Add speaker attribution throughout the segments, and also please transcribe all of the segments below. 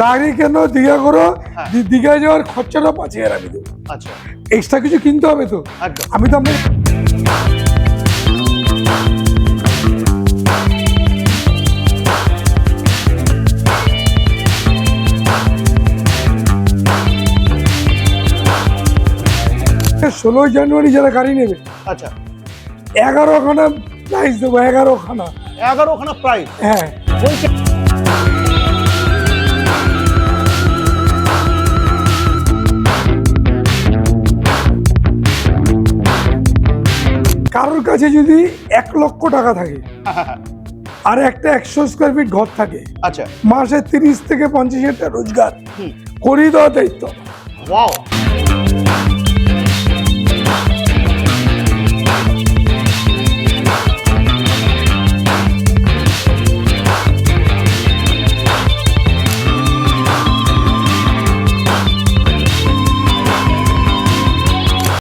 Speaker 1: দাঁড়িয়ে কেন? দীঘা করো।
Speaker 2: হ্যাঁ।
Speaker 1: দীঘায় যাওয়ার খরচাটা পাঁচ হাজার আমি দেবো।
Speaker 2: আচ্ছা।
Speaker 1: এক্সট্রা কিছু কিনতে হবে তো? আমি তো আপনাকে ষোলোই জানুয়ারি যারা গাড়ি নেবে
Speaker 2: আচ্ছা।
Speaker 1: এগারো খানা প্রাইস দেবো এগারো খানা
Speaker 2: এগারোখানা প্রাইস
Speaker 1: হ্যাঁ। কাছে যদি এক লক্ষ টাকা থাকে আর একটা একশো স্কোয়ার ফিট ঘর থাকে
Speaker 2: আচ্ছা।
Speaker 1: মাসে তিরিশ থেকে পঞ্চাশ হাজার টাকা রোজগার। করিয়ে দেওয়া দায়িত্ব।
Speaker 2: ওয়াও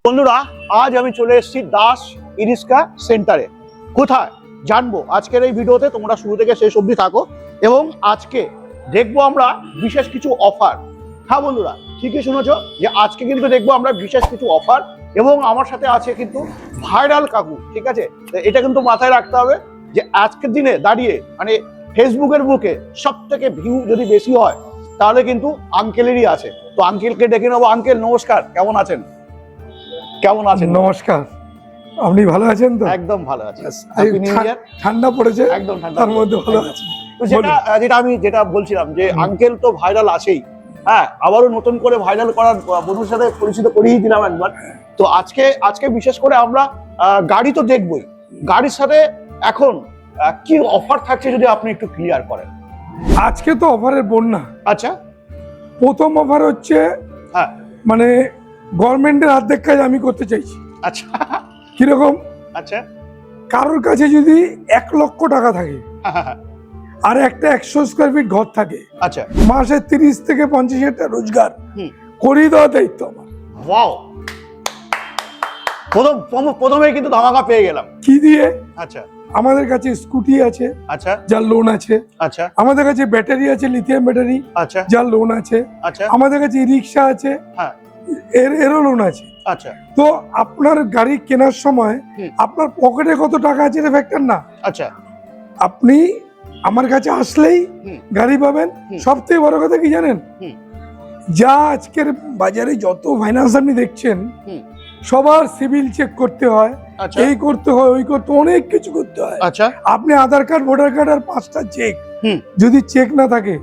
Speaker 2: বন্ধুরা আজ আমি চলে এসেছি দাস ইরিস্কা সেন্টারে। কোথায়? জানব। আজকের এই ভিডিওতে তোমরা শুরু থেকে শেষ অবধি থাকো এবং আজকে দেখব আমরা বিশেষ কিছু অফার। হ্যাঁ বন্ধুরা, ঠিকই শুনেছ যে আজকে কিন্তু দেখব আমরা বিশেষ কিছু অফার এবং আমার সাথে আছে কিন্তু ভাইরাল কাকু, ঠিক আছে? এটা কিন্তু মাথায় রাখতে হবে যে আজকের দিনে দাঁড়িয়ে মানে ফেসবুকের বুকে সব থেকে ভিউ যদি বেশি হয়, তাহলে কিন্তু আঙ্কেলেরই আছে। তো আঙ্কেলকে ডেকে নেব। আঙ্কেল নমস্কার। কেমন আছেন? কেমন আছেন?
Speaker 1: নমস্কার। আপনি ভালো আছেন তো?
Speaker 2: একদম ভালো আছে।
Speaker 1: ঠান্ডা পড়েছে
Speaker 2: একদম ঠান্ডা
Speaker 1: তার মধ্যে ভালো। আছে
Speaker 2: যেটা যেটা আমি যেটা বলছিলাম যে। আঙ্কেল তো ভাইরাল আছেই। হ্যাঁ আবারও নতুন করে ভাইরাল করার বন্ধুর সাথে পরিচিত করিয়ে দিলাম একবার। তো আজকে আজকে বিশেষ করে আমরা গাড়ি তো দেখবই। গাড়ির সাথে এখন কি অফার থাকছে যদি আপনি একটু ক্লিয়ার করেন?
Speaker 1: আজকে তো অফারের বন্যা।
Speaker 2: আচ্ছা।
Speaker 1: প্রথম অফার হচ্ছে
Speaker 2: হ্যাঁ।
Speaker 1: মানে গভর্নমেন্টের অর্ধেক কাজ আমি করতে চাইছি।
Speaker 2: আচ্ছা।
Speaker 1: কীরকম?
Speaker 2: আচ্ছা।
Speaker 1: কারোর কাছে যদি এক লক্ষ টাকা থাকে আর একটা একশো স্কোয়ার ফিট ঘর থাকে
Speaker 2: আচ্ছা।
Speaker 1: মাসে তিরিশ থেকে পঞ্চাশ হাজার রোজগার। করিয়ে দেওয়া দায়িত্ব আমার।
Speaker 2: ওয়াও প্রথম প্রথম- কিন্তু ধামাকা পেয়ে গেলাম।
Speaker 1: কি দিয়ে?
Speaker 2: আচ্ছা।
Speaker 1: আমাদের কাছে স্কুটি আছে
Speaker 2: আচ্ছা।
Speaker 1: যার লোন আছে।
Speaker 2: আচ্ছা।
Speaker 1: আমাদের কাছে ব্যাটারি আছে লিথিয়াম ব্যাটারি
Speaker 2: আচ্ছা।
Speaker 1: যার লোন আছে।
Speaker 2: আচ্ছা।
Speaker 1: আমাদের কাছে রিক্সা আছে
Speaker 2: হ্যাঁ।
Speaker 1: এর এরও লোন আছে।
Speaker 2: আচ্ছা।
Speaker 1: তো আপনার গাড়ি কেনার সময় আপনার পকেটে কত টাকা আছে এটা ফ্যাক্টর না?
Speaker 2: আচ্ছা।
Speaker 1: আপনি আমার কাছে আসলেই গাড়ি পাবেন।
Speaker 2: হুম।
Speaker 1: সব থেকে বড় কথা কি জানেন? যা আজকের বাজারে যত ফাইন্যান্স আপনি দেখছেন সবার সিভিল চেক করতে হয়
Speaker 2: আচ্ছা।
Speaker 1: এই করতে হয় ওই করতে অনেক কিছু করতে হয়।
Speaker 2: আচ্ছা।
Speaker 1: আপনি আধার কার্ড ভোটার কার্ড আর পাঁচটা চেক যদি চেক না থাকে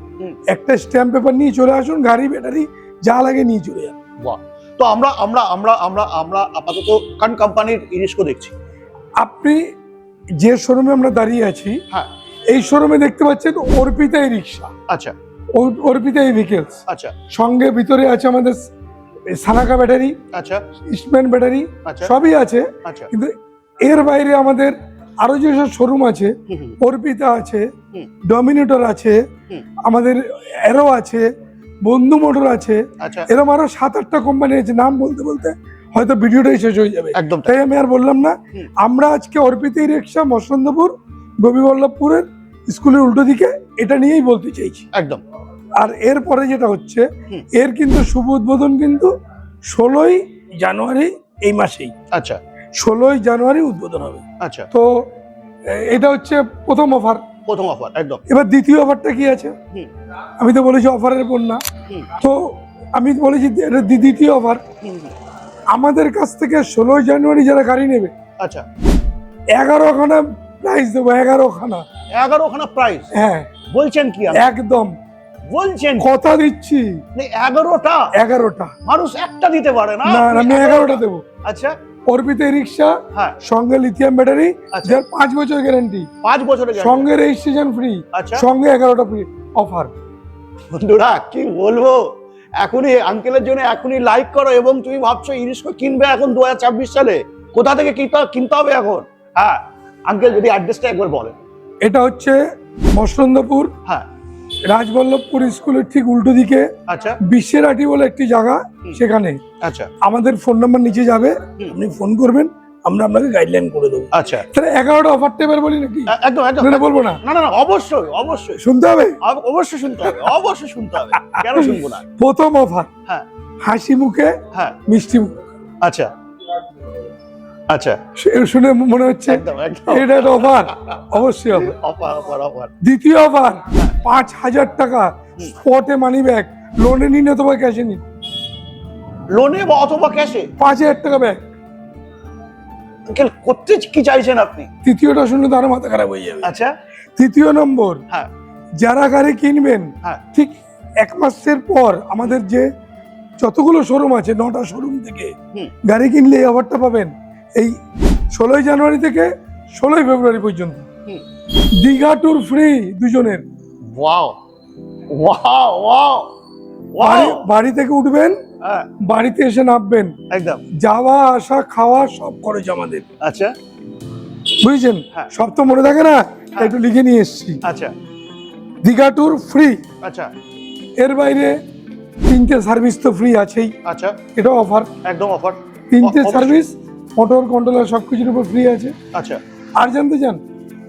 Speaker 1: একটা স্ট্যাম্প পেপার নিয়ে চলে আসুন গাড়ি ব্যাটারি যা লাগে নিয়ে চলে যান।
Speaker 2: তো আমরা আমরা আমরা আমরা আমরা আপাতত কান কোম্পানির ইরিস্কো দেখছি।
Speaker 1: আপনি যে শোরুমে আমরা দাঁড়িয়ে আছি
Speaker 2: হ্যাঁ।
Speaker 1: এই শোরুমে দেখতে পাচ্ছেন অর্পিতা এই রিক্সা।
Speaker 2: আচ্ছা।
Speaker 1: অর- অর্পিতা এই ভেহিকেলস
Speaker 2: আচ্ছা।
Speaker 1: সঙ্গে ভিতরে আছে আমাদের সানাকা ব্যাটারি
Speaker 2: আচ্ছা।
Speaker 1: ইস্টম্যান ব্যাটারি
Speaker 2: আচ্ছা।
Speaker 1: সবই আছে।
Speaker 2: আচ্ছা।
Speaker 1: কিন্তু এর বাইরে আমাদের আরও যেসব শোরুম আছে অর্পিতা আছে ডমিনেটর আছে আমাদের অ্যারো আছে বন্ধু মোটর আছে।
Speaker 2: আচ্ছা।
Speaker 1: এরকম আরও সাত আটটা কোম্পানি আছে নাম বলতে বলতে হয়তো ভিডিওটাই শেষ হয়ে যাবে।
Speaker 2: একদম। তাই।
Speaker 1: আমি আর বললাম না আমরা আজকে অর্পিতা রিক্সা মসন্দপুর গোপীবল্লভপুরের স্কুলের উল্টো দিকে এটা নিয়েই বলতে চাইছি।
Speaker 2: একদম।
Speaker 1: আর এরপরে যেটা হচ্ছে এর কিন্তু শুভ উদ্বোধন কিন্তু ষোলোই জানুয়ারি এই মাসেই।
Speaker 2: আচ্ছা।
Speaker 1: ষোলোই জানুয়ারি উদ্বোধন হবে।
Speaker 2: আচ্ছা।
Speaker 1: তো এটা হচ্ছে প্রথম অফার
Speaker 2: প্রথম অফার একদম।
Speaker 1: এবার দ্বিতীয় অফারটা কি আছে? আমি তো বলেছি অফারের বন্যা
Speaker 2: হুম।
Speaker 1: তো আমি বলেছি দ্বিতীয় অফার আমাদের কাছ থেকে ষোলোই জানুয়ারি যারা গাড়ি নেবে
Speaker 2: আচ্ছা।
Speaker 1: এগারো খানা প্রাইস দেবো এগারো খানা
Speaker 2: এগারোখানা প্রাইস
Speaker 1: হ্যাঁ।
Speaker 2: বলছেন কি?
Speaker 1: একদম।
Speaker 2: বলছেন?
Speaker 1: কথা দিচ্ছি।
Speaker 2: মানে এগারোটা?
Speaker 1: এগারোটা।
Speaker 2: মানুষ একটা দিতে পারে না?
Speaker 1: না আমি এগারোটা দেবো।
Speaker 2: আচ্ছা।
Speaker 1: অর্পিতে রিক্সা
Speaker 2: হ্যাঁ।
Speaker 1: সঙ্গে লিথিয়াম ব্যাটারি
Speaker 2: আচ্ছা।
Speaker 1: যার পাঁচ বছর গ্যারান্টি
Speaker 2: পাঁচ বছরের
Speaker 1: সঙ্গে রেজিস্ট্রেশন ফ্রি
Speaker 2: আচ্ছা।
Speaker 1: সঙ্গে এগারোটা ফ্রি অফার
Speaker 2: বন্ধুরা কি বলব? এখনই আঙ্কেলের জন্য এখনই লাইক করো এবং তুমি ভাবছ ইরিস্কো কিনবে এখন দু সালে? কোথা থেকে কিনতে হবে এখন? হ্যাঁ আঙ্কেল যদি অ্যাড্রেসটা একবার বলেন।
Speaker 1: এটা হচ্ছে মসলন্দপুর
Speaker 2: হ্যাঁ।
Speaker 1: রাজবল্লভপুর স্কুলের ঠিক উল্টো দিকে
Speaker 2: আচ্ছা।
Speaker 1: বিশ্বের আটি বলে একটি জায়গা। সেখানে।
Speaker 2: আচ্ছা।
Speaker 1: আমাদের ফোন নাম্বার নিচে যাবে। আপনি ফোন করবেন আমরা আপনাকে গাইডলাইন করে দেবো।
Speaker 2: আচ্ছা।
Speaker 1: তাহলে এগারোটা অফার টেবিল বলি নাকি?
Speaker 2: একদম একদম।
Speaker 1: না, বলব না।
Speaker 2: না না অবশ্যই অবশ্যই।
Speaker 1: শুনতে হবে?
Speaker 2: অবশ্যই শুনতে হবে অবশ্যই শুনতে হবে। কেন শুনব না?
Speaker 1: প্রথম অফার
Speaker 2: হ্যাঁ।
Speaker 1: হাসি মুখে
Speaker 2: হ্যাঁ।
Speaker 1: মিষ্টি মুখে।
Speaker 2: আচ্ছা। আচ্ছা।
Speaker 1: শুনে মনে হচ্ছে এটা একটা অফার অবশ্যই অফার
Speaker 2: অফার অফার
Speaker 1: দ্বিতীয় অফার পাঁচ হাজার টাকা স্পটে মানি ব্যাগ লোনে নিন অথবা ক্যাশে নিন।
Speaker 2: লোনে বা অথবা ক্যাশে
Speaker 1: পাঁচ হাজার টাকা ব্যাগ
Speaker 2: করতে কি চাইছেন আপনি?
Speaker 1: তৃতীয়টা শুনলে তো আরও মাথা খারাপ হয়ে যাবে।
Speaker 2: আচ্ছা।
Speaker 1: তৃতীয় নম্বর
Speaker 2: হ্যাঁ।
Speaker 1: যারা গাড়ি কিনবেন
Speaker 2: হ্যাঁ।
Speaker 1: ঠিক এক মাসের পর আমাদের যে যতগুলো শোরুম আছে নটা শোরুম থেকে গাড়ি কিনলে এই অফারটা পাবেন এই ষোলোই জানুয়ারি থেকে ষোলোই ফেব্রুয়ারি পর্যন্ত। দীঘা ট্যুর ফ্রি দুজনের।
Speaker 2: ওয়াও ওয়াও ওয়াও
Speaker 1: বাড়ি বাড়ি থেকে উঠবেন
Speaker 2: হ্যাঁ।
Speaker 1: বাড়িতে এসে নামবেন।
Speaker 2: একদম।
Speaker 1: যাওয়া আসা খাওয়া সব খরচ আমাদের।
Speaker 2: আচ্ছা।
Speaker 1: বুঝেছেন?
Speaker 2: হ্যাঁ।
Speaker 1: সব তো মনে থাকে না? একটু লিখে নিয়ে এসছি।
Speaker 2: আচ্ছা।
Speaker 1: দীঘা ট্যুর ফ্রি
Speaker 2: আচ্ছা।
Speaker 1: এর বাইরে তিনটে সার্ভিস তো ফ্রি আছেই।
Speaker 2: আচ্ছা।
Speaker 1: এটা অফার
Speaker 2: একদম অফার
Speaker 1: তিনটে সার্ভিস মোটর কন্ট্রোলার সব কিছুর উপর ফ্রি আছে।
Speaker 2: আচ্ছা।
Speaker 1: আর জানতে চান?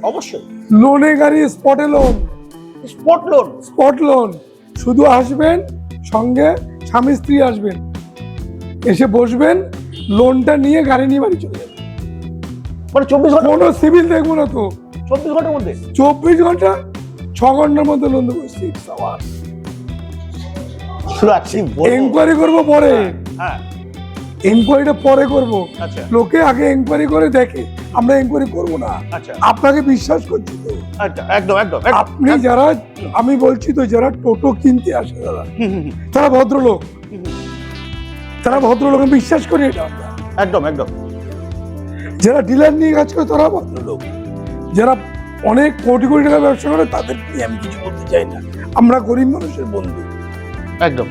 Speaker 2: অবশ্যই।
Speaker 1: লোনে গাড়ি স্পটে loan
Speaker 2: spot loan
Speaker 1: spot loan শুধু আসবেন সঙ্গে স্বামী স্ত্রী আসবেন। এসে বসবেন লোনটা নিয়ে গাড়ি নিয়ে বাড়ি চলে যাবেন।
Speaker 2: মানে চব্বিশ ঘণ্টা
Speaker 1: কোনো সিভিল দেখব না তো।
Speaker 2: চব্বিশ ঘণ্টার মধ্যে?
Speaker 1: চব্বিশ ঘণ্টা ছ ঘণ্টার মধ্যে লোন দেবো। সিক্স আওয়ার এনকোয়ারি করব পরে।
Speaker 2: হ্যাঁ
Speaker 1: এনকোয়ারিটা পরে করব।
Speaker 2: আচ্ছা।
Speaker 1: লোকে আগে এনকোয়ারি করে দেখে। আমরা এনকোয়ারি করব না।
Speaker 2: আচ্ছা।
Speaker 1: আপনাকে বিশ্বাস করছি তো।
Speaker 2: আচ্ছা একদম একদম।
Speaker 1: আপনি যারা আমি বলছি তো যারা টোটো কিনতে আসে দাদা তারা ভদ্রলোক। তারা ভদ্রলোক আমি বিশ্বাস করি এটা
Speaker 2: একদম একদম।
Speaker 1: যারা ডিলার নিয়ে কাজ করে তারা ভদ্রলোক। যারা অনেক কোটি কোটি টাকা ব্যবসা করে তাদের নিয়ে আমি কিছু বলতে চাই না। আমরা গরিব মানুষের বন্ধু।
Speaker 2: একদম।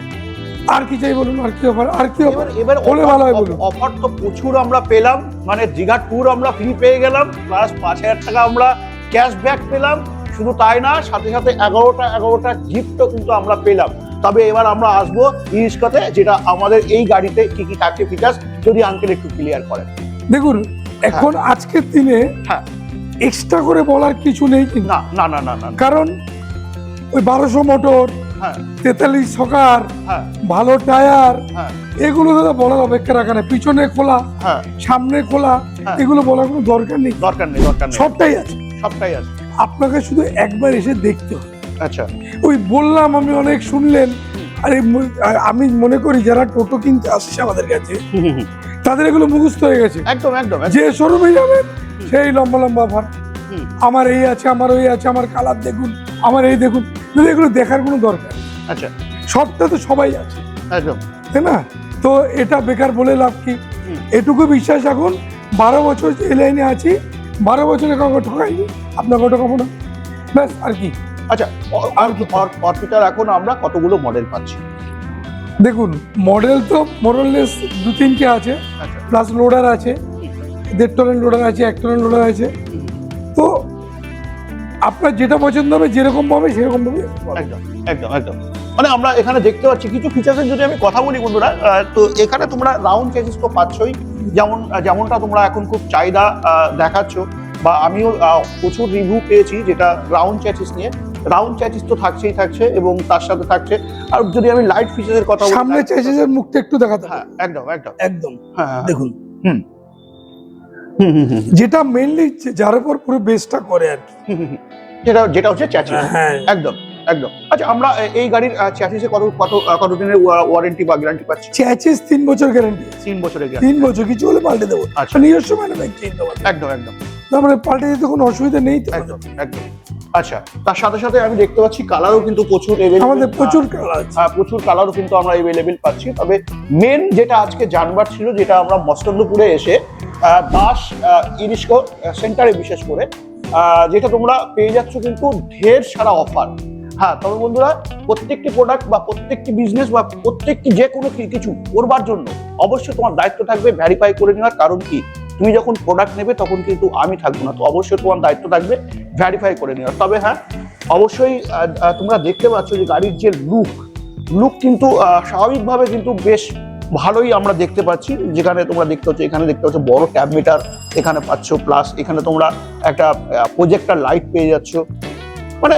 Speaker 1: আর কি চাই বলুন আর কি অফার আর কি অফার
Speaker 2: এবার
Speaker 1: বলে ভালো হয় বলুন।
Speaker 2: অফার তো প্রচুর আমরা পেলাম মানে দীঘা ট্যুর আমরা ফ্রি পেয়ে গেলাম প্লাস পাঁচ হাজার টাকা আমরা ক্যাশব্যাক পেলাম শুধু তাই না সাথে সাথে এগারোটা এগারোটা গিফটও কিন্তু আমরা পেলাম। তবে এবার আমরা আসব ইরিস্কাতে যেটা আমাদের এই গাড়িতে কি কি থাকছে ফিচার্স যদি আঙ্কেল একটু ক্লিয়ার করেন।
Speaker 1: দেখুন এখন আজকের দিনে
Speaker 2: হ্যাঁ।
Speaker 1: এক্সট্রা করে বলার কিছু নেই
Speaker 2: না না না না না।
Speaker 1: কারণ ওই বারোশো মোটর
Speaker 2: হ্যাঁ
Speaker 1: তেতাল্লিশ সকার
Speaker 2: হ্যাঁ।
Speaker 1: ভালো টায়ার
Speaker 2: হ্যাঁ।
Speaker 1: এগুলো দাদা বলার অপেক্ষা রাখা না পিছনে খোলা
Speaker 2: হ্যাঁ।
Speaker 1: সামনে খোলা
Speaker 2: হ্যাঁ।
Speaker 1: এগুলো বলার কোনো দরকার নেই।
Speaker 2: দরকার নেই দরকার নেই।
Speaker 1: সবটাই আছে।
Speaker 2: সবটাই আছে।
Speaker 1: আপনাকে শুধু একবার এসে দেখতে হবে।
Speaker 2: আচ্ছা।
Speaker 1: ওই বললাম আমি অনেক শুনলেন। আরে আমি মনে করি যারা টোটো কিনতে আসছে আমাদের কাছে। তাদের এগুলো মুখস্থ হয়ে গেছে।
Speaker 2: একদম একদম।
Speaker 1: যে শোরুমে যাবেন সেই লম্বা লম্বা অফার আমার এই আছে আমার ওই আছে আমার কালার দেখুন আমার এই দেখুন। কিন্তু এগুলো দেখার কোনো দরকার।
Speaker 2: আচ্ছা।
Speaker 1: সবটা তো সবাই আছে।
Speaker 2: একদম।
Speaker 1: তাই না? তো এটা বেকার বলে লাভ কি? এটুকু বিশ্বাস এখন বারো বছর যে লাইনে আছি বারো বছরে কাউকে ঠকাইনি আপনাকে ঠকাবো না। ব্যাস আর কি।
Speaker 2: আচ্ছা আর কি। অর- অর্পিতার এখন আমরা কতগুলো মডেল পাচ্ছি?
Speaker 1: দেখুন মডেল তো মোরলেস দু তিনটে আছে
Speaker 2: আচ্ছা।
Speaker 1: প্লাস লোডার আছে দেড় টনের লোডার আছে এক টনের লোডার আছে। আপনার যেটা পছন্দ হবে যেরকম পাবে সেরকম পাবে।
Speaker 2: একদম একদম একদম। মানে আমরা এখানে দেখতে পাচ্ছি কিছু ফিচার্সের যদি আমি কথা বলি বন্ধুরা তো এখানে তোমরা রাউন্ড চেসিস তো পাচ্ছই। যেমন যেমনটা তোমরা এখন খুব চাহিদা দেখাচ্ছ বা আমিও প্রচুর রিভিউ পেয়েছি যেটা রাউন্ড চ্যাচিস নিয়ে। রাউন্ড চ্যাচিস তো থাকছেই থাকছে এবং তার সাথে থাকছে। আর যদি আমি লাইট ফিচারের কথা বলি
Speaker 1: সামনে চেসিসের মুখটা একটু দেখাতে
Speaker 2: হ্যাঁ একদম একদম।
Speaker 1: একদম।
Speaker 2: হ্যাঁ হ্যাঁ।
Speaker 1: দেখুন।
Speaker 2: হুম।
Speaker 1: যেটা মেনলি যার উপর পুরো বেসটা করে আর কি।
Speaker 2: যেটা যেটা হচ্ছে চ্যাচিস একদম একদম। আচ্ছা আমরা এই গাড়ির চ্যাচিসে কত কত কত দিনের ওয়ারেন্টি বা গ্যারান্টি পাচ্ছি?
Speaker 1: চ্যাচিস তিন বছর গ্যারান্টি
Speaker 2: তিন বছরের গ্যারান্টি
Speaker 1: তিন বছর কিছু হলে পাল্টে দেবো।
Speaker 2: আচ্ছা।
Speaker 1: নিজস্ব ম্যানুফ্যাকচারিং তোমাদের
Speaker 2: একদম একদম।
Speaker 1: তারপরে পাল্টে দিতে কোনো অসুবিধা নেই
Speaker 2: একদম একদম। আচ্ছা তার সাথে সাথে আমি দেখতে পাচ্ছি কালারও কিন্তু প্রচুর।
Speaker 1: আমাদের প্রচুর কালার
Speaker 2: হ্যাঁ, প্রচুর কালারও কিন্তু আমরা এভেলেবেল পাচ্ছি। তবে মেন যেটা আজকে জানবার ছিল যেটা আমরা মস্তন্দপুরে এসে দাস ইরিস্কো সেন্টারে বিশেষ করে যেটা তোমরা পেয়ে যাচ্ছ কিন্তু ঢের সারা অফার হ্যাঁ তবে বন্ধুরা, প্রত্যেকটি প্রোডাক্ট বা প্রত্যেকটি বিজনেস বা প্রত্যেকটি যে কোনো কিছু করবার জন্য অবশ্যই তোমার দায়িত্ব থাকবে ভ্যারিফাই করে নেওয়ার, কারণ কি? তুমি যখন প্রোডাক্ট নেবে তখন কিন্তু আমি থাকব না, তো অবশ্যই তোমার দায়িত্ব থাকবে ভ্যারিফাই করে নেওয়ার। তবে হ্যাঁ অবশ্যই তোমরা দেখতে পাচ্ছ যে গাড়ির যে লুক লুক কিন্তু স্বাভাবিকভাবে কিন্তু বেশ ভালোই আমরা দেখতে পাচ্ছি। যেখানে তোমরা দেখতে পাচ্ছ এখানে দেখতে পাচ্ছ বড় ট্যাব মিটার এখানে পাচ্ছ। প্লাস এখানে তোমরা একটা প্রজেক্টার লাইট পেয়ে যাচ্ছ। মানে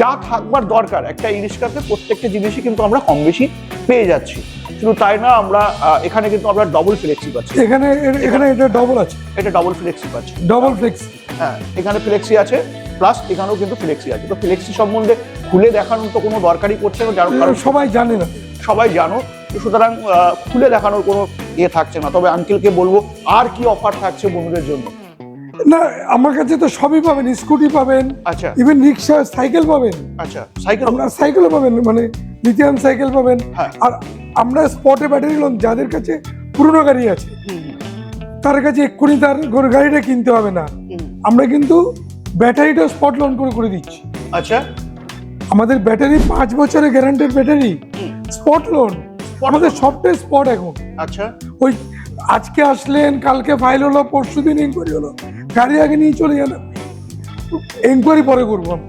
Speaker 2: যা থাকবার দরকার একটা ইরিস্কাতে প্রত্যেকটা জিনিসই কিন্তু আমরা কম বেশি পেয়ে যাচ্ছি। শুধু তাই না আমরা এখানে কিন্তু আমরা ডবল ফ্লেক্সি পাচ্ছি।
Speaker 1: এখানে এখানে এটা ডবল আছে।
Speaker 2: এটা ডবল ফ্লেক্সি পাচ্ছি।
Speaker 1: ডবল ফ্লেক্স
Speaker 2: হ্যাঁ এখানে ফ্লেক্সি আছে প্লাস এখানেও কিন্তু ফ্লেক্সি আছে। তো ফ্লেক্সি সম্বন্ধে খুলে দেখানোর তো কোনো দরকারই পড়ছে না যার কারণ
Speaker 1: সবাই জানে না।
Speaker 2: সবাই জানো। সুতরাং খুলে দেখানোর কোনো ইয়ে থাকছে না। তবে আঙ্কেলকে বলব আর কি অফার থাকছে বন্ধুদের জন্য?
Speaker 1: না আমার কাছে তো সবই পাবেন স্কুটি পাবেন
Speaker 2: আচ্ছা।
Speaker 1: ইভেন রিক্সা সাইকেল পাবেন।
Speaker 2: আচ্ছা সাইকেল
Speaker 1: আমরা সাইকেলও পাবেন মানে লিথিয়াম সাইকেল পাবেন।
Speaker 2: হ্যাঁ।
Speaker 1: আর আমরা স্পটে ব্যাটারি লোন যাদের কাছে পুরনো গাড়ি আছে তার কাছে এক্ষুনি তার গাড়িটা কিনতে হবে না। আমরা কিন্তু ব্যাটারিটা স্পট লোন করে করে দিচ্ছি।
Speaker 2: আচ্ছা।
Speaker 1: আমাদের ব্যাটারি পাঁচ বছরের গ্যারান্টেড ব্যাটারি স্পট লোন আমাদের সবটাই স্পট এখন।
Speaker 2: আচ্ছা।
Speaker 1: ওই আজকে আসলেন কালকে ফাইল হলো পরশু দিন ইনকোয়ারি হলো। গাড়ি আগে নিয়ে চলে যান এনকোয়ারি পরে করব
Speaker 2: মানে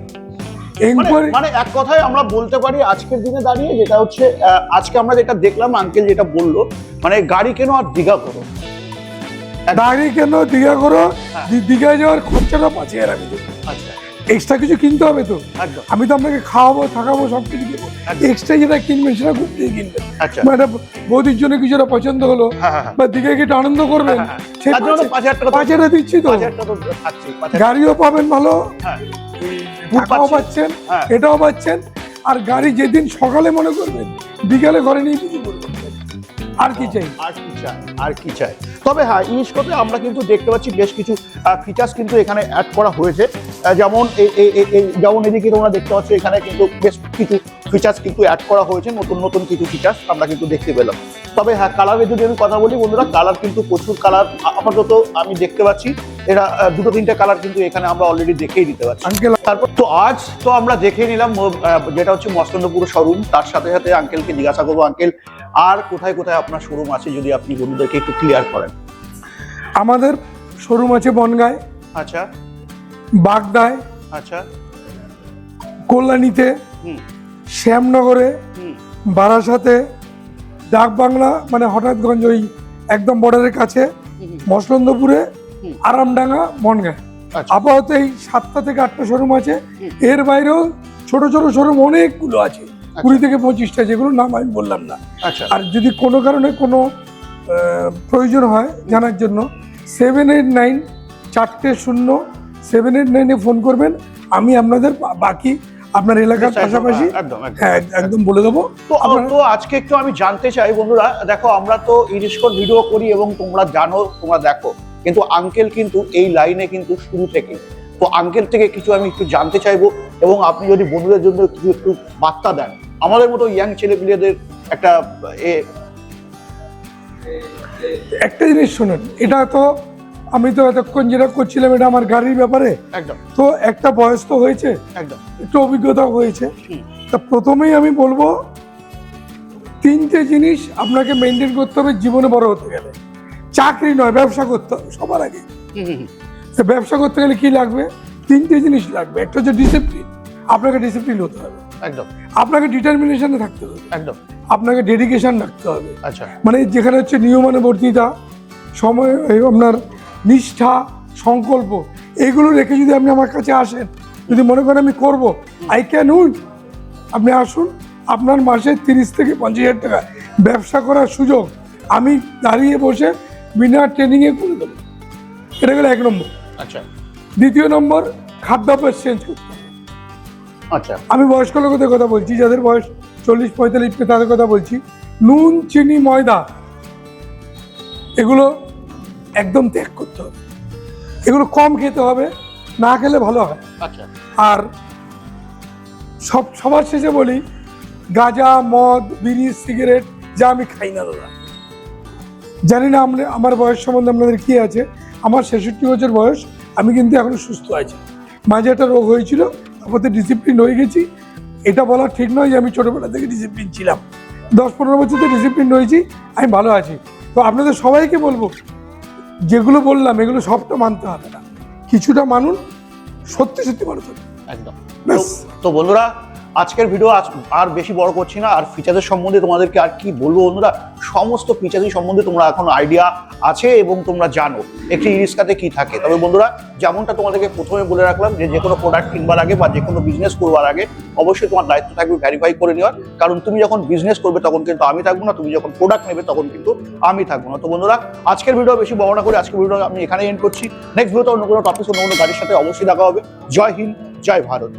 Speaker 1: এনকোয়ারি
Speaker 2: মানে এক কথায় আমরা বলতে পারি আজকের দিনে দাঁড়িয়ে যেটা হচ্ছে আজকে আমরা যেটা দেখলাম আঙ্কেল যেটা বলল মানে গাড়ি কেন আর দীঘা করো?
Speaker 1: গাড়ি কেন দীঘা করো?
Speaker 2: হ্যাঁ।
Speaker 1: দীঘায় যাওয়ার খরচাটা পাঁচ হাজার আমি
Speaker 2: আচ্ছা।
Speaker 1: এক্সট্রা কিছু কিনতে হবে তো? আমি তো আপনাকে খাওয়াবো থাকাবো সব কিছু দেবো এক্সট্রা যেটা কিনবেন সেটা ঘুরতে কিনবেন।
Speaker 2: আচ্ছা।
Speaker 1: মানে বৌদির জন্য কিছু একটা পছন্দ হলো
Speaker 2: হ্যাঁ হ্যাঁ হ্যাঁ।
Speaker 1: বা দিকে একটু আনন্দ করবেন।
Speaker 2: তো
Speaker 1: পাঁচ-
Speaker 2: হাজার
Speaker 1: দিচ্ছি তো। গাড়িও পাবেন ভালো। টাকাও পাচ্ছেন। এটাও পাচ্ছেন। আর গাড়ি যেদিন সকালে মনে করবেন বিকালে ঘরে নিয়ে কিছু করবেন। আর কি চাই?
Speaker 2: আর কি চাই, আর কি চাই। তবে হ্যাঁ ইনিশকোতে আমরা কিন্তু দেখতে পাচ্ছি বেশ কিছু ফিচার্স কিন্তু এখানে অ্যাড করা হয়েছে। যেমন যেমন এদিকে তোমরা দেখতে পাচ্ছ, এখানে কিন্তু বেশ কিছু ফিচার্স কিন্তু অ্যাড করা হয়েছে, নতুন নতুন কিছু ফিচার্স আমরা কিন্তু দেখতে পেলাম। তবে হ্যাঁ কালারের যদি আমি কথা বলি, বন্ধুরা কালার কিন্তু প্রচুর কালার আপাতত আমি দেখতে পাচ্ছি। এরা দুটো তিনটে কালার কিন্তু এখানে আমরা অলরেডি দেখেই দিতে পারছি।
Speaker 1: আঙ্কেল
Speaker 2: তারপর তো আজ তো আমরা দেখে নিলাম যেটা হচ্ছে মস্তন্দপুর শোরুম। তার সাথে সাথে আঙ্কেলকে জিজ্ঞাসা করব আঙ্কেল আর কোথায় কোথায় আপনার শোরুম আছে যদি আপনি বন্ধুদেরকে একটু ক্লিয়ার করেন?
Speaker 1: আমাদের শোরুম আছে বনগায়
Speaker 2: আচ্ছা।
Speaker 1: বাগদায়
Speaker 2: আচ্ছা।
Speaker 1: কল্যাণীতে শ্যামনগরে বারাসাতে ডাকবাংলা মানে হঠাৎগঞ্জ ওই একদম বর্ডারের কাছে মসলন্দপুরে। আরামডাঙ্গা বনগায়
Speaker 2: আচ্ছা।
Speaker 1: আপাতত এই সাতটা থেকে আটটা শোরুম আছে। এর বাইরেও ছোট ছোট শোরুম অনেকগুলো আছে। কুড়ি থেকে পঁচিশটা যেগুলো নাম আমি বললাম না।
Speaker 2: আচ্ছা।
Speaker 1: আর যদি কোনো কারণে কোনো প্রয়োজন হয় জানার জন্য সেভেন এইট নাইন চারটে শূন্য সেভেন এইট নাইনে ফোন করবেন। আমি আপনাদের বাকি আপনার এলাকার পাশাপাশি
Speaker 2: একদম একদম।
Speaker 1: হ্যাঁ একদম বলে দেবো।
Speaker 2: তো তো আজকে একটু আমি জানতে চাই বন্ধুরা দেখো আমরা তো ইরিশকোর ভিডিও করি এবং তোমরা জানো তোমরা দেখো। কিন্তু আঙ্কেল কিন্তু এই লাইনে কিন্তু শুরু থেকে। তো আঙ্কেল থেকে কিছু আমি একটু জানতে চাইব এবং আপনি যদি বন্ধুদের জন্য কিছু একটু বার্তা দেন। আমাদের মতো ইয়াং ছেলেপিলেদের একটা এ
Speaker 1: একটা জিনিস শুনুন এটা তো আমি তো এতক্ষণ যেটা করছিলাম এটা আমার গাড়ির ব্যাপারে।
Speaker 2: একদম।
Speaker 1: তো একটা বয়স তো হয়েছে
Speaker 2: একদম।
Speaker 1: একটু অভিজ্ঞতা হয়েছে। তা প্রথমেই আমি বলব তিনটে জিনিস আপনাকে মেনটেন করতে হবে জীবনে বড় হতে গেলে। চাকরি নয় ব্যবসা করতে হবে সবার আগে। তো ব্যবসা করতে গেলে কি লাগবে? তিনটে জিনিস লাগবে। একটা হচ্ছে ডিসিপ্লিন আপনাকে ডিসিপ্লিন হতে হবে।
Speaker 2: একদম।
Speaker 1: আপনাকে ডিটারমিনেশনে থাকতে হবে।
Speaker 2: একদম।
Speaker 1: আপনাকে ডেডিকেশন রাখতে হবে।
Speaker 2: আচ্ছা।
Speaker 1: মানে যেখানে হচ্ছে নিয়মানুবর্তিতা সময় আপনার নিষ্ঠা সংকল্প এগুলো রেখে যদি আপনি আমার কাছে আসেন যদি মনে করেন আমি করব আই ক্যান উইন আপনি আসুন আপনার মাসে তিরিশ থেকে পঞ্চাশ হাজার টাকা ব্যবসা করার সুযোগ আমি দাঁড়িয়ে বসে বিনা ট্রেনিংয়ে করে দেবো। এটা গেলে এক নম্বর।
Speaker 2: আচ্ছা।
Speaker 1: দ্বিতীয় নম্বর খাদ্যাভ্যাস চেঞ্জ করতে।
Speaker 2: আচ্ছা।
Speaker 1: আমি বয়স্ক লোকদের কথা বলছি যাদের বয়স চল্লিশ পঁয়তাল্লিশ তাদের কথা বলছি নুন চিনি ময়দা এগুলো একদম ত্যাগ করতে হবে। এগুলো কম খেতে হবে না খেলে ভালো হয়
Speaker 2: আচ্ছা।
Speaker 1: আর সব সবার শেষে বলি গাঁজা মদ বিড়ি সিগারেট যা আমি খাই না দাদা। জানি না আমরা আমার বয়স সম্বন্ধে আপনাদের কি আছে? আমার ছেষট্টি বছর বয়স আমি কিন্তু এখনও সুস্থ আছি। মাঝে একটা রোগ হয়েছিল তারপর ডিসিপ্লিন হয়ে গেছি। এটা বলা ঠিক নয় যে আমি ছোটোবেলা থেকে ডিসিপ্লিন ছিলাম। দশ পনেরো বছর থেকে ডিসিপ্লিন রয়েছি আমি ভালো আছি। তো আপনাদের সবাইকে বলব যেগুলো বললাম এগুলো সবটা মানতে হবে না। কিছুটা মানুন সত্যি সত্যি ভালো থাকবে
Speaker 2: একদম। তো বন্ধুরা আজকের ভিডিও আর বেশি বড় করছি না, আর ফিচারের সম্বন্ধে তোমাদেরকে আর কি বলব বন্ধুরা? সমস্ত ফিচার্স সম্বন্ধে তোমরা এখন আইডিয়া আছে এবং তোমরা জানো, একটি ইরিস্কাতে কি থাকে। তবে বন্ধুরা, যেমনটা তোমাদেরকে প্রথমে বলে রাখলাম যে যে কোনো প্রোডাক্ট কিনবার আগে বা যে কোনো বিজনেস করবার আগে অবশ্যই তোমার দায়িত্ব থাকবে ভ্যারিফাই করে নেওয়ার। কারণ তুমি যখন বিজনেস করবে তখন কিন্তু আমি থাকব না, তুমি যখন প্রোডাক্ট নেবে তখন কিন্তু আমি থাকব না। তো বন্ধুরা, আজকের ভিডিও বেশি বড় না করে আজকের ভিডিও আমি এখানে এন্ড করছি। নেক্সট ভিডিওতে অন্য কোনো টপিক অন্য কোনো গাড়ির সাথে অবশ্যই দেখা হবে। জয় হিন্দ, জয় ভারত।